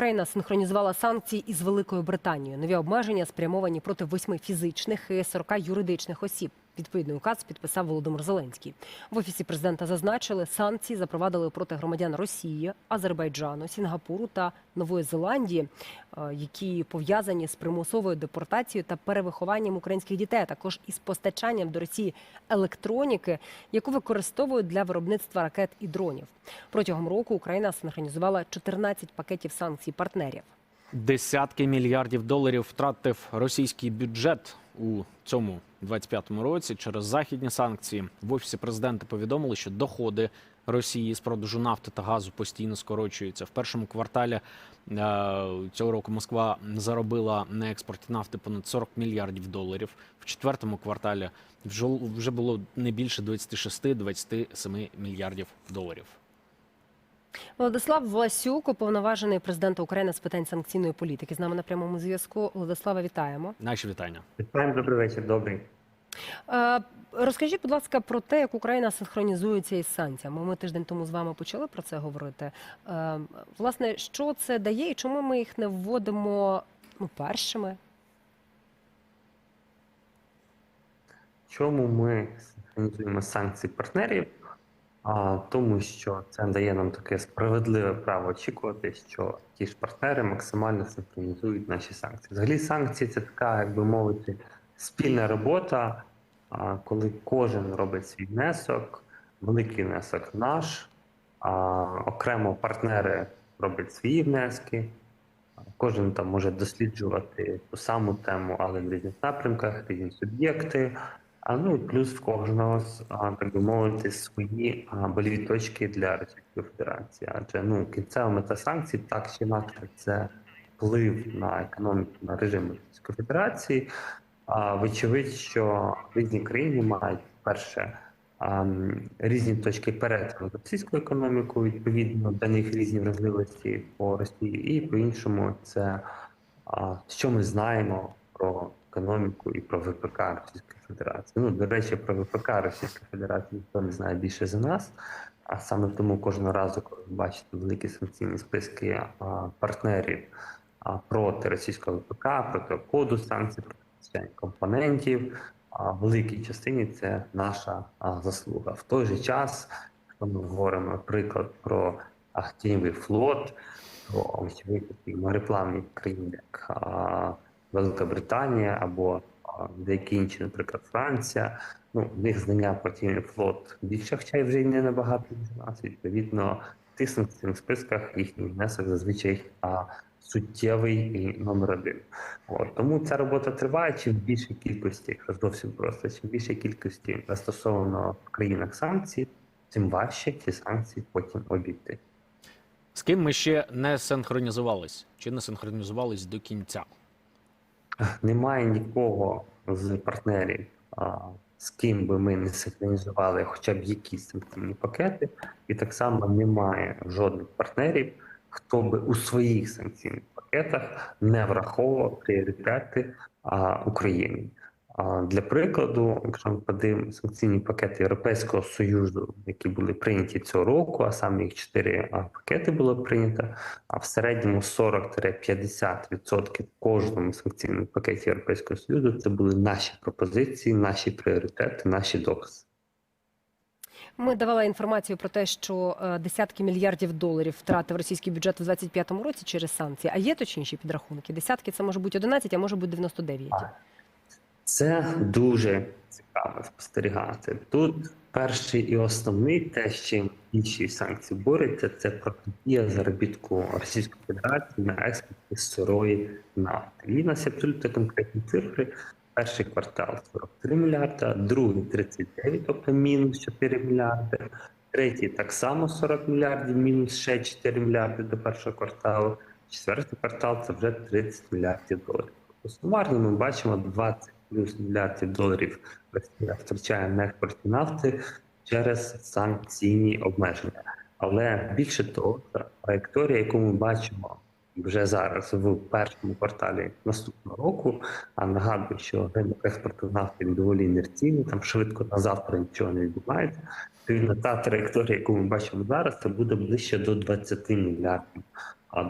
Україна синхронізувала санкції із Великою Британією. Нові обмеження спрямовані проти восьми фізичних і 40 юридичних осіб. Відповідний указ підписав Володимир Зеленський. В офісі президента зазначили, санкції запровадили проти громадян Росії, Азербайджану, Сінгапуру та Нової Зеландії, е, які пов'язані з примусовою депортацією та перевихованням українських дітей, а також із постачанням до Росії електроніки, яку використовують для виробництва ракет і дронів. Протягом року Україна синхронізувала 14 пакетів санкцій партнерів. Десятки мільярдів доларів втратив російський бюджет у цьому 25-му році через західні санкції. В офісі президента повідомили, що доходи Росії з продажу нафти та газу постійно скорочуються. В першому кварталі е, цього року Москва заробила на експорті нафти понад 40 мільярдів доларів. В четвертому кварталі вже, вже було не більше 26-27 мільярдів доларів. Владислав Власюк, уповноважений президента України з питань санкційної політики. З нами на прямому зв'язку. Владислава, вітаємо. Наші вітання. Вітаємо, добрий вечір, добрий. Е, Розкажіть, будь ласка, про те, як Україна синхронізується із санкціями. Ми тиждень тому з вами почали про це говорити. Е, Власне, що це дає і чому ми їх не вводимо ну, першими? Чому ми синхронізуємо санкції партнерів? Тому що це дає нам таке справедливе право очікувати, що ті ж партнери максимально синхронізують наші санкції. Взагалі, санкції це така, як би мовити, спільна робота, коли кожен робить свій внесок, великий внесок наш, а окремо партнери роблять свої внески. Кожен там може досліджувати ту саму тему, але в різних напрямках, різні суб'єкти. А ну плюс в кожного так би мовити, свої боліві точки для Російської Федерації. Адже ну кінцева мета санкцій так чи інакше це вплив на економіку на режим Російської Федерації. А вочевидь, що різні країни мають перше різні точки перетину з російською економікою, відповідно до них різні вразливості по Росії, і по-іншому це а, що ми знаємо про економіку і про ВПК Російської Федерації. Ну, до речі, про ВПК Російської Федерації ніхто не знає більше за нас. А саме тому кожного разу, коли ви бачите великі санкційні списки а, партнерів а, проти російського ВПК, проти коду санкцій, проти компонентів, а в великій частині це наша а, заслуга. В той же час, якщо ми говоримо, наприклад, про активний флот, очевидно такі мореплавні країни, як а, Велика Британія або деякі інші, наприклад, Франція. Ну, в них знання про тінний флот більше, хоча й вже й не набагато ніж нас. Відповідно, в тих санкційних списках їхній внесок зазвичай а, суттєвий і номер один. От тому ця робота триває. Чим більше кількості, якщо зовсім просто, чим більше кількості застосовано в країнах санкцій, тим важче ці санкції потім обійти. З ким ми ще не синхронізувались чи не синхронізувались до кінця? Немає нікого з партнерів, з ким би ми не синхронізували хоча б якісь санкційні пакети, і так само немає жодних партнерів, хто би у своїх санкційних пакетах не враховував пріоритети України. Для прикладу, якщо ми подивимо санкційні пакети Європейського союзу, які були прийняті цього року, а саме їх чотири пакети було прийнято. А в середньому 40-50% в кожному санкційному пакеті Європейського союзу це були наші пропозиції, наші пріоритети, наші докази. Ми давали інформацію про те, що е, десятки мільярдів доларів втратив російський бюджет у 25-му році через санкції. А є точніші підрахунки? Десятки це може бути 11, а може бути 99. Це дуже цікаво спостерігати. Тут перший і основний те, з чим інші санкції борються, це протидія заробітку Російської Федерації на експорті сирої нафти. І нас абсолютно конкретні цифри. Перший квартал 43 мільярда, другий 39, тобто мінус 4 мільярди. Третій так само 40 мільярдів, мінус ще 4 мільярди до першого кварталу. Четвертий квартал це вже 30 мільярдів доларів. Тобто сумарно ми бачимо 20 плюс мільярдів доларів Росія втрачає на експорті нафти через санкційні обмеження. Але більше того, траєкторія, яку ми бачимо вже зараз в першому кварталі наступного року, а нагадую, що ринок експорту нафти доволі інерційний, там швидко на завтра нічого не відбувається. Відповідно, та траєкторія, яку ми бачимо зараз, це буде ближче до 20 мільярдів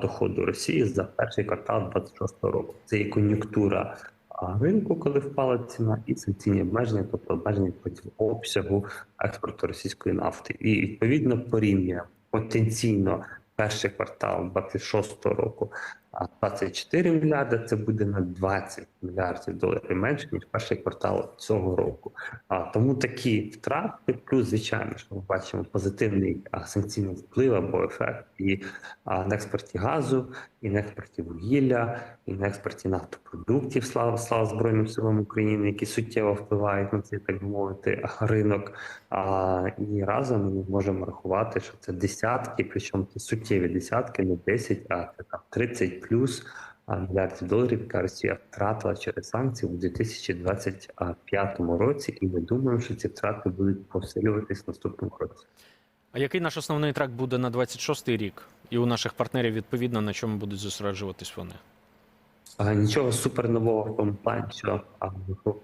доходу Росії за перший квартал 26 року. Це і кон'юнктура ринку, коли впала ціна, і санкційні обмеження, тобто обмеження проти обсягу експорту російської нафти. І відповідно порівнює потенційно перший квартал 26 року а 24 мільярди. Це буде на 20 мільярдів доларів менше ніж перший квартал цього року. А тому такі втрати, плюс звичайно, що ми бачимо позитивний а, санкційний вплив або ефект і а, на експорті газу, і на експорті вугілля, і на експорті нафтопродуктів. Слава слава збройним силам України, які суттєво впливають на цей так мовити ринок. А, і разом ми можемо рахувати, що це десятки, причому це суттєві десятки, не 10, а це там 30 плюс мільярдів доларів, яка Росія втратила через санкції у 2025 році, і ми думаємо, що ці втрати будуть посилюватись наступному році. А який наш основний трек буде на 26-й рік? І у наших партнерів відповідно на чому будуть зосереджуватись вони? А, Нічого супернового в тому плані, що а,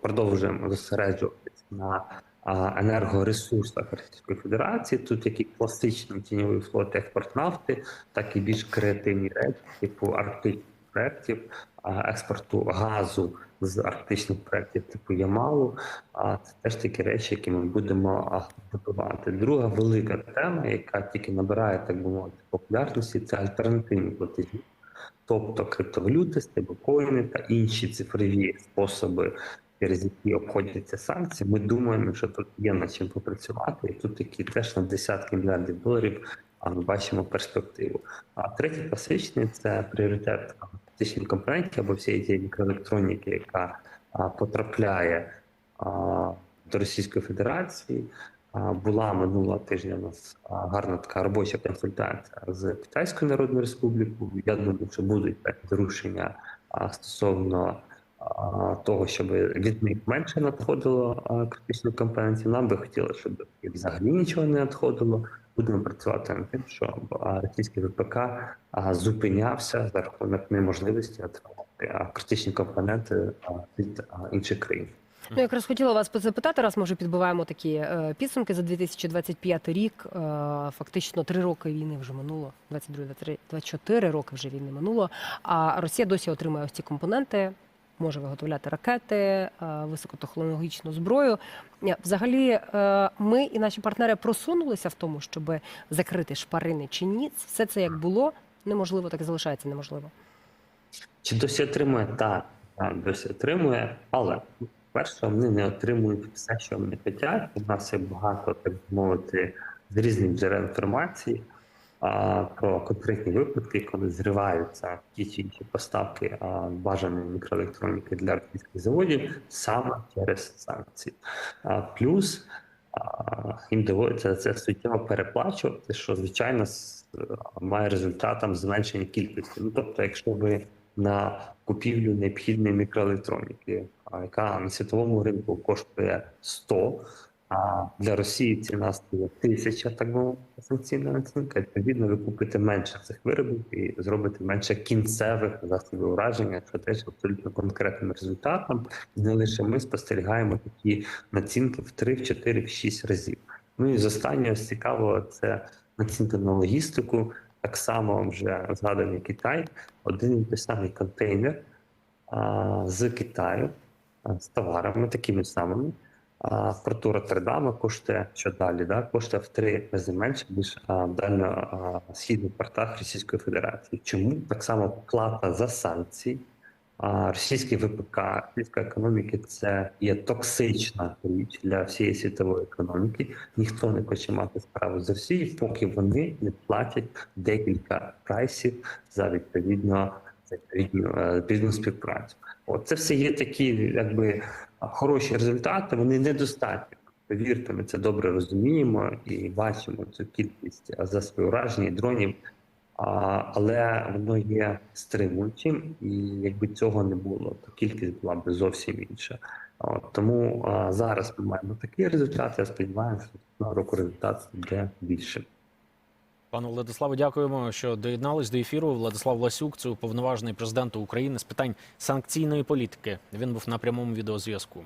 продовжуємо зосереджуватися на енергоресурсах Російської Федерації. Тут як і класичний тіньовий флот експорт нафти, так і більш креативні речі, типу арктичних проєктів, експорту газу з арктичних проєктів типу Ямалу. А це теж такі речі, які ми будемо а, будувати. Друга велика тема, яка тільки набирає так би мовити популярності, це альтернативні платежі. Тобто криптовалюти, стейблкоїни та інші цифрові способи, через які обходяться санкції. Ми думаємо, що тут є над чим попрацювати, і тут такі теж на десятки мільярдів доларів. А ми бачимо перспективу. А третій класичний це пріоритет фізичних компонентів або всієї тієї мікроелектроніки, яка а, потрапляє а, до Російської Федерації. Була минулого тижня у нас гарна така робоча консультація з Китайською Народною Республікою. Я думаю, що будуть а, стосовно того, щоб від них менше надходило критичних компонентів. Нам би хотілося, щоб і взагалі нічого не надходило. Будемо працювати над тим, щоб російський ВПК зупинявся за рахунок неможливості отримати критичні компоненти від інших країн. Ну, якраз хотіла вас запитати, раз ми вже підбиваємо такі е, підсумки за 2025 рік. Е, фактично три роки війни вже минуло, 22, 23, 24 роки вже війни минуло. А Росія досі отримує ось ці компоненти, може виготовляти ракети, е, високотехнологічну зброю. Е, Взагалі, е, ми і наші партнери просунулися в тому, щоб закрити шпарини чи ні. Все це як було неможливо, так і залишається неможливо. Чи досі отримує? Так, досі отримує, але перше, вони не отримують все, що вони хочуть. У нас є багато, так мовити, з різних джерел інформації а, про конкретні випадки, коли зриваються ті чи інші поставки а, бажаної мікроелектроніки для російських заводів саме через санкції. А, плюс а, їм доводиться це суттєво переплачувати, що звичайно має результатом зменшення кількості. Ну тобто, якщо ви на купівлю необхідної мікроелектроніки, яка на світовому ринку коштує 100, а для Росії ціна стає 1000, так би санкційна оцінка. Відповідно, ви купите менше цих виробів і зробите менше кінцевих засобів ураження, що теж абсолютно конкретним результатом. Не лише ми спостерігаємо такі націнки в 3, в 4, в 6 разів. Ну і з останнього з цікавого це націнка на логістику. Так само вже згаданий Китай, один і той самий контейнер а, з Китаю а, з товарами такими самими. Порту Роттердама коштує що далі, да? коштує в три рази менше, ніж в дально-східних портах Російської Федерації. Чому так само плата за санкції? Російський ВПК, російська економіки це є токсична річ для всієї світової економіки. Ніхто не хоче мати справу з Росією, поки вони не платять декілька прайсів за відповідно відповідну, е, відповідну співпрацю. От це все є такі, якби хороші результати. Вони недостатні. Повірте, ми це добре розуміємо і бачимо цю кількість засобів уражень дронів. А, але воно є стримуючим, і якби цього не було, то кількість була б зовсім інша. От, тому а, зараз ми маємо такий результат. Я сподіваюся, що на року результат буде більшим. Пане Владиславе, дякуємо, що доєднались до ефіру. Владислав Ласюк, це уповноважений президент України з питань санкційної політики. Він був на прямому відеозв'язку.